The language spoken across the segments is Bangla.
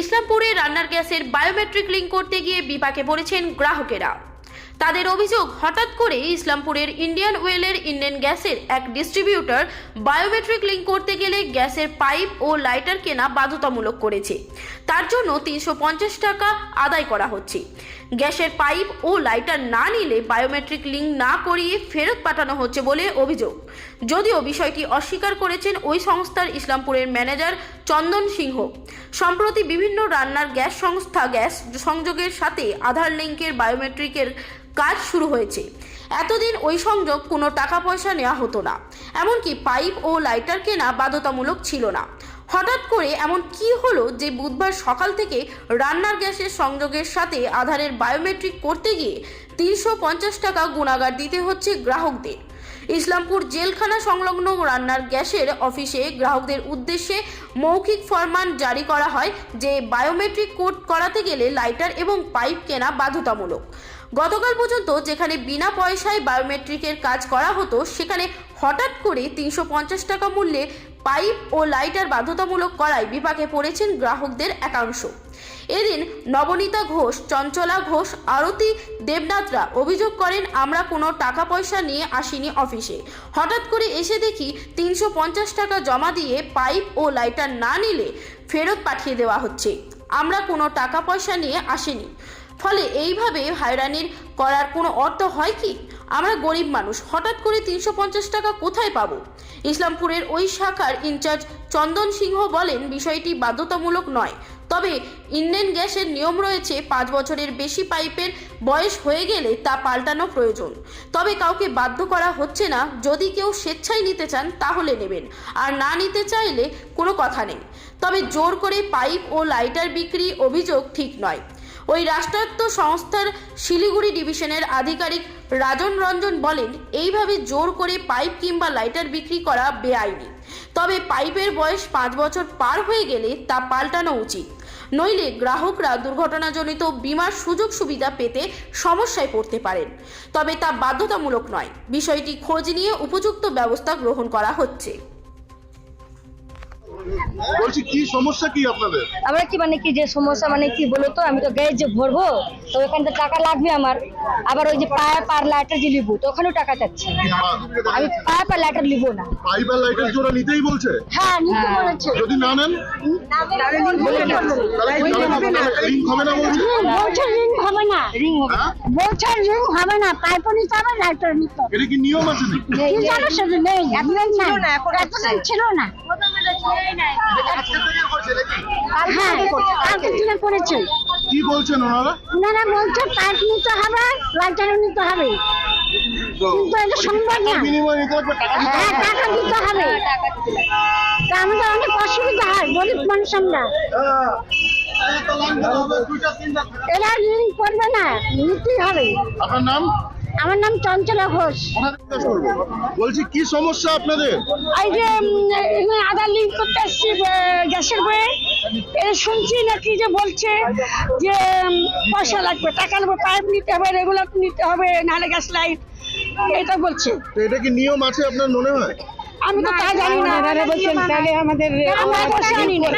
ইসলামপুরে রান্নার গ্যাসের বায়োমেট্রিক লিঙ্ক করতে গিয়ে বিপাকে পড়েছেন গ্রাহকেরা। তাদের অভিযোগ, হঠাৎ করে ইসলামপুরের ইন্ডিয়ান ওয়েলের ইন্ডিয়ান গ্যাসের এক ডিস্ট্রিবিউটর বায়োমেট্রিক লিঙ্ক করতে গেলে গ্যাসের পাইপ ও লাইটার কেনা বাধ্যতামূলক করেছে। তার জন্য তিনশো পঞ্চাশ টাকা আদায় করা হচ্ছে। গ্যাসের পাইপ ও লাইটার না নিলে বায়োমেট্রিক লিঙ্ক না করিয়ে ফেরত পাঠানো হচ্ছে বলে অভিযোগ। যদিও বিষয়টি অস্বীকার করেছেন ওই সংস্থার ইসলামপুরের ম্যানেজার চন্দন সিংহ। সম্প্রতি বিভিন্ন রান্নার গ্যাস সংস্থা গ্যাস সংযোগের সাথে আধার লিঙ্কের বায়োমেট্রিকের কাজ শুরু হয়েছে। এতদিন ওই সংযোগ কোনো টাকা পয়সা নেওয়া হতো না। এমনকি পাইপ ও লাইটার কেনা বাধ্যতামূলক ছিল না। হঠাৎ করে এমন কি হলো যে বুধবার সকাল থেকে রান্নার গ্যাসের সংযোগের সাথে আধারের বায়োমেট্রিক করতে গিয়ে তিনশো পঞ্চাশ টাকা গুণাগার দিতে হচ্ছে গ্রাহকদের। ইসলামপুর জেলখানা সংলগ্ন রান্নার গ্যাসের অফিসে গ্রাহকদের উদ্দেশ্যে মৌখিক ফরমান জারি করা হয় যে বায়োমেট্রিক কোড করাতে গেলে লাইটার এবং পাইপ কেনা বাধ্যতামূলক। গতকাল পর্যন্ত যেখানে বিনা পয়সায় বায়োমেট্রিকের কাজ করা হতো, সেখানে হঠাৎ করে তিনশো পঞ্চাশ টাকা মূল্যে পাইপ ও লাইটার বাধ্যতামূলক করায় বিপাকে পড়েছেন গ্রাহকদের একাংশ। এদিন নবনীতা ঘোষ, চঞ্চলা ঘোষ, আরতি দেবনাথরা অভিযোগ করেন, আমরা কোনো টাকা পয়সা নিয়ে আসিনি অফিসে। হঠাৎ করে এসে দেখি তিনশো পঞ্চাশ টাকা জমা দিয়ে পাইপ ও লাইটার না নিলে ফেরত পাঠিয়ে দেওয়া হচ্ছে। আমরা কোনো টাকা পয়সা নিয়ে আসিনি। ফলে এইভাবে হয়রানির করার কোনো অর্থ হয় কি? আমরা গরিব মানুষ, হঠাৎ করে তিনশো পঞ্চাশ টাকা কোথায় পাবো? ইসলামপুরের ওই শাখার ইনচার্জ চন্দন সিংহ বলেন, বিষয়টি বাধ্যতামূলক নয়। তবে ইন্ডেন গ্যাসের নিয়ম রয়েছে, পাঁচ বছরের বেশি পাইপের বয়স হয়ে গেলে তা পাল্টানো প্রয়োজন। তবে কাউকে বাধ্য করা হচ্ছে না, যদি কেউ স্বেচ্ছায় নিতে চান তাহলে নেবেন, আর না নিতে চাইলে কোনো কথা নেই। তবে জোর করে পাইপ ও লাইটার বিক্রি অভিযোগ ঠিক নয়। ওই রাষ্ট্রায়ত্ত সংস্থার শিলিগুড়ি ডিভিশনের আধিকারিক রাজন রঞ্জন বলেন, এইভাবে জোর করে পাইপ কিংবা লাইটার বিক্রি করা বেআইনি। তবে পাইপের বয়স পাঁচ বছর পার হয়ে গেলে তা পাল্টানো উচিত। নইলে গ্রাহকরা দুর্ঘটনাজনিত বিমার সুযোগ সুবিধা পেতে সমস্যায় পড়তে পারেন। তবে তা বাধ্যতামূলক নয়। বিষয়টি খোঁজ নিয়ে উপযুক্ত ব্যবস্থা গ্রহণ করা হচ্ছে। বলছি কি সমস্যা কি আপনাদের? আমরা কি মানে কি যে সমস্যা মানে কি বলো তো? আমি তো গ্যাস যে ভরবো তো ওখান থেকে টাকা লাগবে আমার। আবার ওই যে পাইপ আর লাইটার যে নিবো তো ওখানেও টাকা চাচ্ছি আমি পাইপ আর লাইটার নিবো না। পাইপ আর লাইটের জোড়া নিতেই বলছে? হ্যাঁ নিতে বলেছে। যদি না নেন? তাহলে কি লিঙ্ক হবে? না বলছে? বলছে রিং হবে না। রিং হ্যাঁ? বলছে রিং হবে না এতদিন ছিল না। কি নিতে হবে হ্যাঁ টাকা দিতে হবে অনেক অসুবিধা হয় গরিব মানুষ আমরা। এরা ঋণ করবে না নিতেই হবে আপনার নাম আমার নাম চঞ্চলা ঘোষ? বলছি কি সমস্যা আপনাদের এই যে আধার লিঙ্ক করতে আহ, গ্যাসের বয়ে শুনছি নাকি যে বলছে যে পয়সা লাগবে টাকা লাগবে পাইপ নিতে হবে রেগুলার নিতে হবে নাহলে গ্যাস লাইট এটা বলছে তো এটা কি নিয়ম আছে আপনার মনে হয় আমি তো তা জানি না বলছেন তাহলে আমাদের আমরা পয়সা আনি না?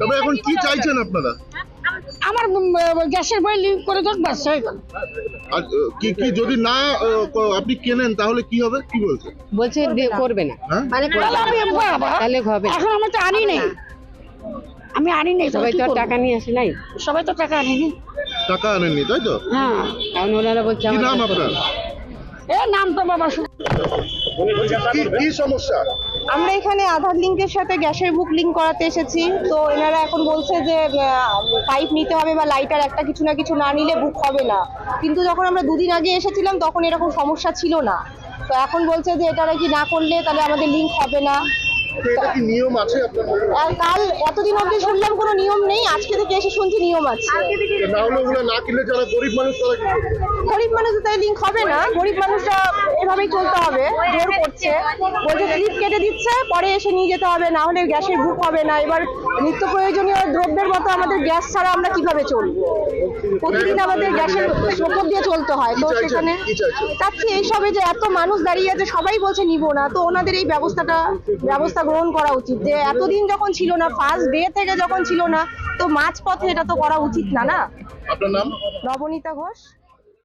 তবে এখন কি চাইছেন আপনারা আমার গ্যাসের বই লিঙ্ক করে দেখ বাস হয়ে গেল। আর কি কি যদি না আপনি কেনেন তাহলে কি হবে? কি বলছে? বলছে করবে না। হ্যাঁ? তাহলে বাবা, তাহলে হবে। এখন আমি তো আনি নেই। আমি আনি নেই সবাই তো আর টাকা নিয়ে আসে নাই। সবাই তো টাকা আনিনি। টাকা আনেননি তাই তো? হ্যাঁ কারণ ওনারা বলছে কি নাম আপনার? এ নাম তো বাবা কি কি সমস্যা? আমরা এখানে আধার লিঙ্কের সাথে গ্যাসের বুক লিঙ্ক করাতে এসেছি। তো এনারা এখন বলছে যে পাইপ নিতে হবে বা লাইটার একটা কিছু না কিছু না নিলে বুক হবে না। কিন্তু যখন আমরা দুদিন আগে এসেছিলাম তখন এরকম সমস্যা ছিল না। তো এখন বলছে যে এটা নাকি না করলে তাহলে আমাদের লিঙ্ক হবে না। এটা কি নিয়ম আছে আপনার আর কাল এতদিন অবধি শুনলাম কোনো নিয়ম নেই আজকে থেকে এসে শুনছি নিয়ম আছে। না হলে ওগুলো না কিনলে যারা গরিব মানুষ তারা কি করবে? গরিব মানুষ তাই লিঙ্ক হবে না গরিব মানুষরা এভাবেই চলতে হবে জোর করছে। বলছে স্লিপ কেটে দিচ্ছে পরে এসে নিয়ে যেতে হবে না হলে গ্যাসের বুক হবে না। এবার নিত্য প্রয়োজনীয় দ্রব্যের মতো আমাদের গ্যাস ছাড়া আমরা কীভাবে চলবো? প্রতিদিন আমাদের গ্যাসের ওপর দিয়ে চলতে হয়। তো? সেখানে চাচ্ছি এইসবে যে এত মানুষ দাঁড়িয়ে আছে সবাই বলছে নিব না। তো ওনাদের এই ব্যবস্থাটা ব্যবস্থা গ্রহণ করা উচিত। যে এতদিন যখন ছিল না ফার্স্ট ডে থেকে যখন ছিল না তো মাঝপথে এটা তো করা উচিত না না? আপনার নাম? নবনীতা ঘোষ।